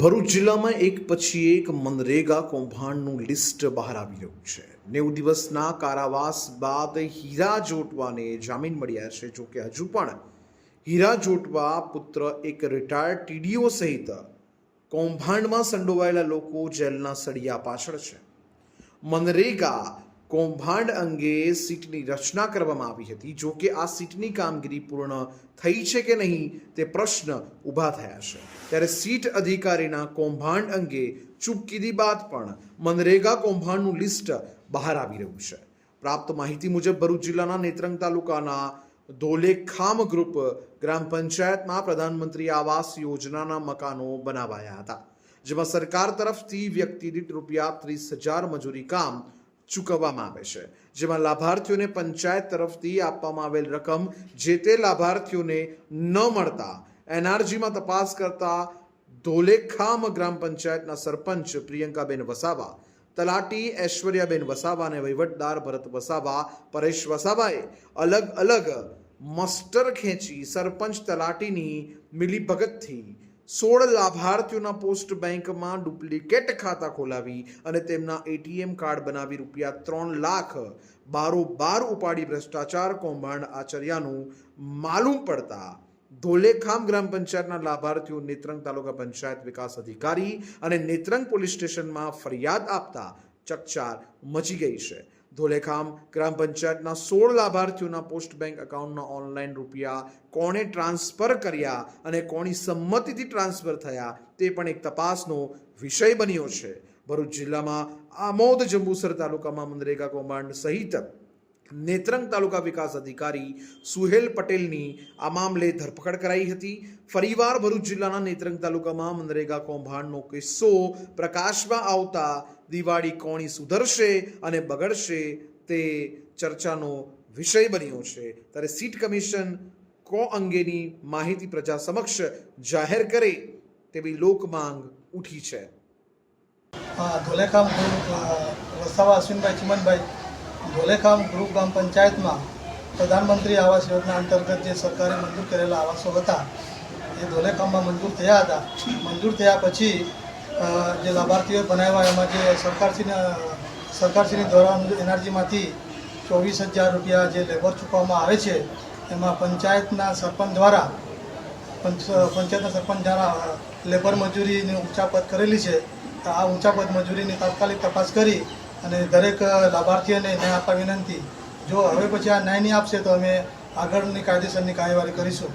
ભરૂચ જિલ્લામાં એક પછી એક મનરેગા કૌભાંડનું લિસ્ટ બહાર આવી રહ્યું છે. નેવું દિવસના કારાવાસ બાદ હીરા જોટવાને જામીન મળ્યા છે. જોકે હજુ પણ હીરા જોટવા પુત્ર એક રિટાયર્ડ ટીડીઓ સહિત કૌભાંડમાં સંડોવાયેલા લોકો જેલના સળિયા પાછળ છે. મનરેગા કૌભાંડ અંગે સીટની રચના કરવામાં આવી હતી. જો કે આ સીટની કામગીરી પૂર્ણ થઈ છે કે નહીં તે પ્રશ્ન ઊભા થયા છે. ત્યારે સીટ અધિકારીના કૌભાંડ અંગે ચૂપકીદી બાદ પણ મનરેગા કૌભાંડનું લિસ્ટ બહાર આવી રહ્યું છે. પ્રાપ્ત માહિતી મુજબ ભરૂચ જિલ્લાના નેત્રંગ તાલુકાના ધોલેખામ ગ્રુપ ગ્રામ પંચાયતમાં પ્રધાનમંત્રી આવાસ યોજનાના મકાનો બનાવાયા હતા. જેમાં સરકાર તરફથી વ્યક્તિ દીઠ રૂપિયા ત્રીસ હજાર મજૂરી કામ ચૂકવવામાં આવે છે. જેમાં લાભાર્થીઓને પંચાયત તરફથી આપવામાં આવેલ રકમ જે તે લાભાર્થીઓને ન મળતા એનઆરજીમાં તપાસ કરતા ધોલેખામ ગ્રામ પંચાયતના સરપંચ પ્રિયંકાબેન વસાવા, તલાટી ઐશ્વર્યાબેન વસાવા અને વહીવટદાર ભરત વસાવા, પરેશ વસાવાએ અલગ અલગ મસ્ટર ખેંચી સરપંચ તલાટીની મિલીભગતથી સોળ લાભાર્થીઓના પોસ્ટ બેંકમાં ડુપ્લિકેટ ખાતા ખોલાવી અને તેમના એટીએમ કાર્ડ બનાવી રૂપિયા ત્રણ લાખ બારોબાર ઉપાડી ભ્રષ્ટાચાર કૌભાંડ આચર્યાનું માલુમ પડતા ધોલેખામ ગ્રામ પંચાયતના લાભાર્થીઓ નેત્રંગ તાલુકા પંચાયત વિકાસ અધિકારી અને નેત્રંગ પોલીસ સ્ટેશનમાં ફરિયાદ આપતા ચકચાર મચી ગઈ છે. ધોલેખામ ગ્રામ પંચાયતના સોળ લાભાર્થીઓના પોસ્ટ બેંક એકાઉન્ટના ઓનલાઈન રૂપિયા કોણે ટ્રાન્સફર કર્યા અને કોની સંમતિથી ટ્રાન્સફર થયા તે પણ એક તપાસનો વિષય બન્યો છે. ભરૂચ જિલ્લામાં આમોદ જંબુસર તાલુકામાં મનરેગા કૌભાંડ સહિત નેત્રંગ તાલુકા વિકાસ અધિકારી સુહેલ પટેલની આ મામલે ધરપકડ કરાઈ હતી. ફરીવાર ભરૂચ જિલ્લાના નેત્રંગ તાલુકામાં મનરેગા કૌભાંડનો કિસ્સો પ્રકાશમાં આવતા દિવાળી કોણી સુધરશે અને બગડશે તે ચર્ચાનો વિષય બન્યો છે. ત્યારે સીટ કમિશન કો અંગેની માહિતી પ્રજા સમક્ષ જાહેર કરે તેવી લોક માંગ ઉઠી છે. અ, વસાવા અશ્વિનભાઈ ચિમનભાઈ ધોલેખામ ગ્રુપ ગ્રામ પંચાયતમાં પ્રધાનમંત્રી આવાસ યોજના અંતર્ગત જે સરકારે મંજૂર કરેલા આવાસો હતા, એ ધોલેખામમાં મંજૂર થયા હતા. મંજૂર થયા પછી જે લાભાર્થીઓ બનાવ્યા એમાં જે સરકારશ્રીના સરકારશ્રી દ્વારા એનઆરજીમાંથી ચોવીસ હજાર રૂપિયા જે લેબર ચૂકવવામાં આવે છે, એમાં પંચાયતના સરપંચ દ્વારા, પંચ, પંચાયતના સરપંચ દ્વારા લેબર મજૂરીની ઊંચા પદ કરેલી છે. આ ઊંચા પદ મજૂરીની તાત્કાલિક તપાસ કરી અને દરેક લાભાર્થીઓને ન્યાય આપવા વિનંતી. જો હવે પછી આ ન્યાય નહીં આપશે તો અમે આગળની કાયદેસરની કાર્યવાહી કરીશું.